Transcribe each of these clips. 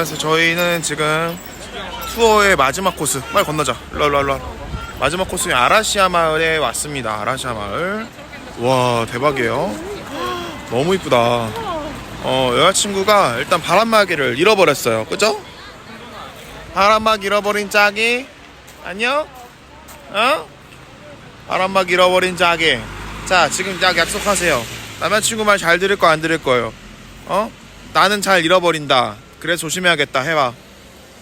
안녕하세요. 저희는 지금 투어의 마지막 코스. 빨리 건너자. 일로. 마지막 코스인 아라시아 마을에 왔습니다. 아라시아 마을. 와 대박이에요. 너무 이쁘다. 어 여자친구가 일단 바람막이를 잃어버렸어요. 그죠? 바람막 잃어버린 짝이 안녕? 어? 바람막 잃어버린 짝이. 자 지금 약 약속하세요. 남자친구 말 잘 들을 거 안 들을 거예요. 어? 나는 잘 잃어버린다. 그래 조심해야겠다. 해봐.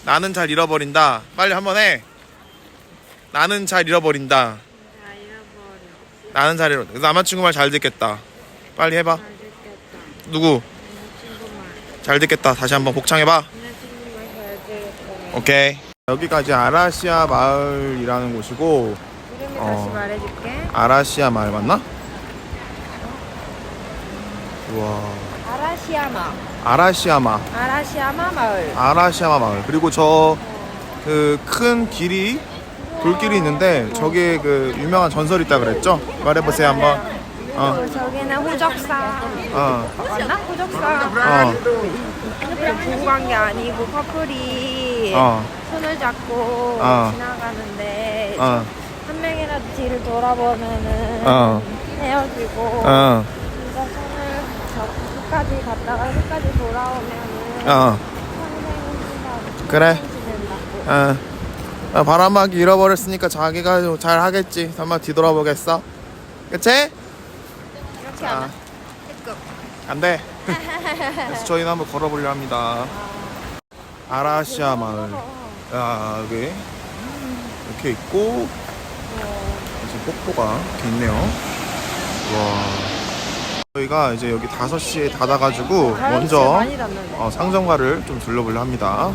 나는 잘 잃어버린다. 빨리 한번 해. 나는 잘 잃어버린다. 다 잃어버려. 나는 잘 잃어. 남자친구 말 잘 듣겠다. 빨리 해봐. 잘. 누구? 친구. 잘 듣겠다. 다시 한번 복창해봐. 내 친구. 오케이. 여기까지 아라시아 마을이라는 곳이고 이름이 어. 다시 말해줄게. 아라시아 마을 맞나? 우와. 아라시아마. 아라시아마. 아라시아마 마을. 아라시아마 마을. 그리고 저 그 큰 길이 돌길이 있는데 저기에 그 유명한 전설이 있다 그랬죠? 말해보세요 한번. 어. 그 저기는 호적사. 어. 맞나? 호적사. 어. 보고 간 게 아니고 커플이 어. 손을 잡고 어. 지나가는데 어. 한 명이라도 뒤를 돌아보면은 어. 헤어지고 어. 끝까지 갔다가 끝까지 돌아오면은 어. 평생 그래. 된다고. 어. 어, 바람막이 잃어버렸으니까 자기가 잘 하겠지. 설마 뒤돌아보겠어? 그치? 이렇게 아. 하나? X급. 안 돼. 그래서 저희는 한번 걸어보려 합니다. 아라시아 마을. 야, 여기 이렇게 있고, 이제 폭포가 이렇게 있네요. 와. 저희가 이제 여기 5시에 닫아가지고 먼저. 어, 상점가를 좀 둘러보려 합니다.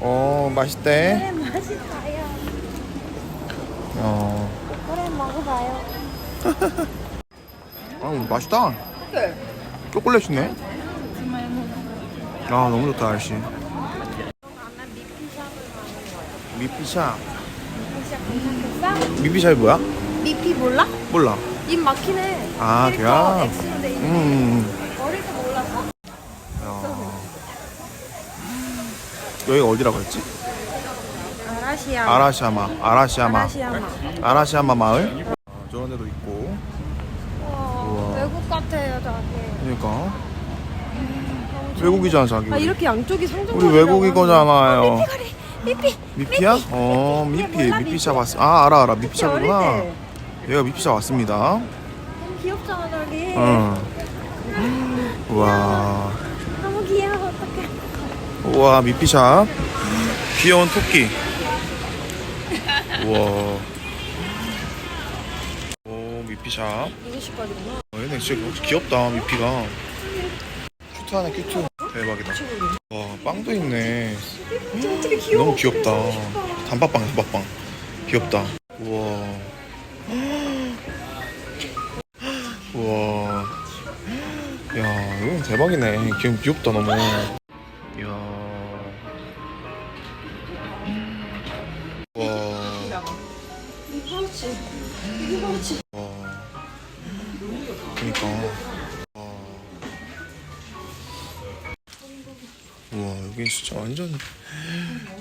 어, 맛있대. 그래 맛있어요. 어, 그래 먹어봐요. 아, 맛있다. 네. 초콜릿이네. 아, 너무 좋다, 날씨. 미피샵 괜찮겠어? 미피샤이 뭐야? 미피 몰라? 몰라. 입 막히네. 아, 걔야? 돼 있네. 음. 머리도 몰랐어? 야. 여기가 어디라고 했지? 아라시아. 아라시아마. 아라시아마. 아라시아마. 아라시아마 마을. 아, 저런 데도 있고. 우와, 우와. 외국 같아요, 저기. 그러니까. 외국이잖아, 자기. 아 이렇게 양쪽이 상점. 우리 외국이거잖아요. 미피거리. 미피. 미피야? 어, 미피. 몰라, 미피. 왔어. 아, 알아, 알아. 어릴 미피샤구나. 때. 얘가 미피샤 왔습니다. 너무 귀엽잖아, 저기. 응. 우와. 너무 귀여워, 어떡해. 우와, 미피샤. 귀여운 토끼. 우와. 오, 미피샤. 이거씩 거리구나. 어, 얘네 진짜 귀엽다, 미피가. 큐트하네, 큐트. 대박이다. 와, 빵도 있네. 어떻게 귀여워. 너무 귀엽다. 단팥빵, 단팥빵. 귀엽다. 우와. 이건 대박이네. 귀, 귀엽다, 너무. 이야. 와. 이거지. 이거지. 와. 그니까. 와. 우와, 여기 진짜 완전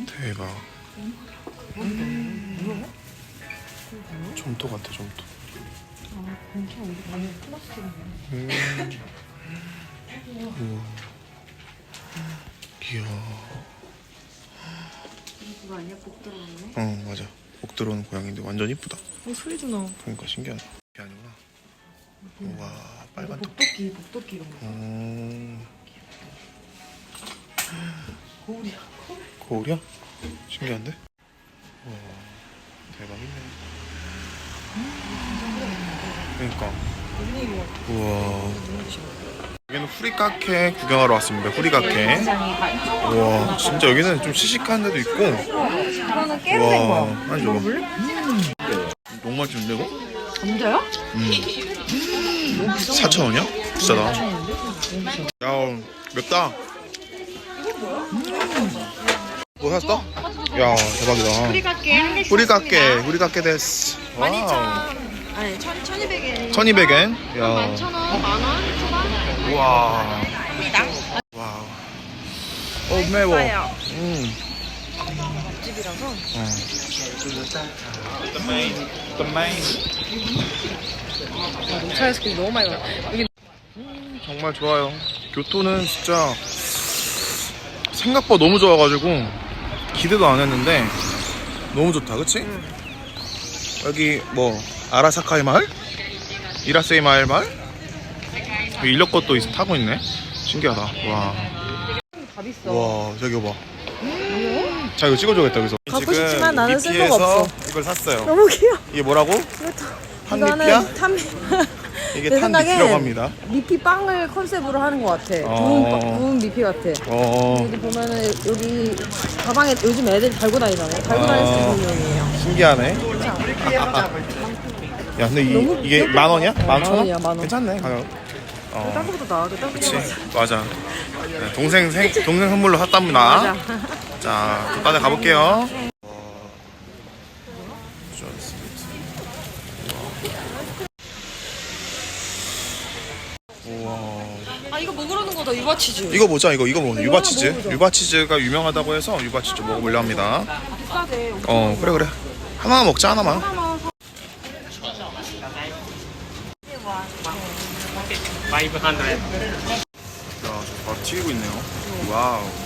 대박. 점토 같아, 점토. 음. 우와. 이 야. 그거 아니야? 복 들어오네. 어, 맞아. 복 들어오는 고양인데 완전 이쁘다. 어, 소리도 나. 그러니까 신기하네. 이게 아니구나. 우와, 빨간 토끼. 복도끼, 복도끼 이런 거. 음, 거울이야. 거울이야? 신기한데? 와, 대박이네. 그러니까. 우와. 여기는 후리카케 구경하러 왔습니다. 후리카케. 우와, 진짜 여기는 좀 시식한 데도 있고. 와. 아니 저거. 너무 맛있는데 이거? 감자야? 음. 4,000원이야? 비싸다. 야, 맵다. 뭐 샀어? 야, 대박이다. 개씩 후리카케, 후리카케 데스. 와우. 12,000 아니 1,000, 1,200엔 1200엔? 야. 11,000원, 만원, 초반 우와. 입니다 와우. 어 매워. 맛있어요. 음. 집이라서. 어. 차 아이스크림 너무 많이 먹어. 여기 정말 좋아요. 교토는 진짜 생각보다 너무 좋아가지고 기대도 안 했는데 너무 좋다, 그치? 여기 뭐 아라사카이 마을? 이라세이 마을 마을? 여기 인력 것도 있- 타고 있네. 신기하다. 와. 와 저기 봐. 자 이거 찍어줘야겠다 여기서. 갖고 지금 싶지만 나는 쓸 미피에서 데가 없어. 이걸 샀어요. 너무 귀여워. 이게 뭐라고? 한리피야? 이거는 탄 이게 내 생각엔 합니다. 미피 빵을 컨셉으로 하는 것 같아. 어. 구운, 빵- 구운 미피 같아. 어, 여기 보면은 여기 가방에 요즘 애들이 달고 다니잖아요. 달고 다닐 수 아. 있는 용이에요. 신기하네. 야, 근데 이, 너무 이게. 만 원이야? 어, 만천 원? 원이야, 만 원. 괜찮네, 가격. 딴 어, 거보다 나아. 딴 그치. 거보다. 맞아. 네, 동생 생, 동생 선물로 샀답니다. 자, 빨리 가볼게요. 우와. 아 이거 먹으러는 거다 유바치즈. 이거 보자, 이거, 이거 뭐, 유바치즈. 유바치즈가 유명하다고 해서 유바치즈 먹어보려 합니다. 비싸대. 어, 그래, 그래. 하나만 먹자, 하나만. 하나만 사. 500 야, 저 바로 튀기고 있네요. 와우.